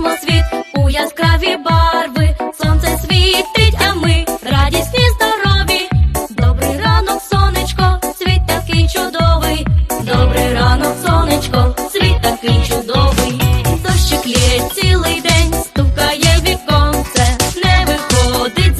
Прикрашаємо світ у яскраві барви. Сонце світить, а ми радісні, здорові. Добрий ранок, сонечко, світ такий чудовий. Добрий ранок, сонечко, світ такий чудовий. Дощик лє цілий день, стукає віконце, не виходить.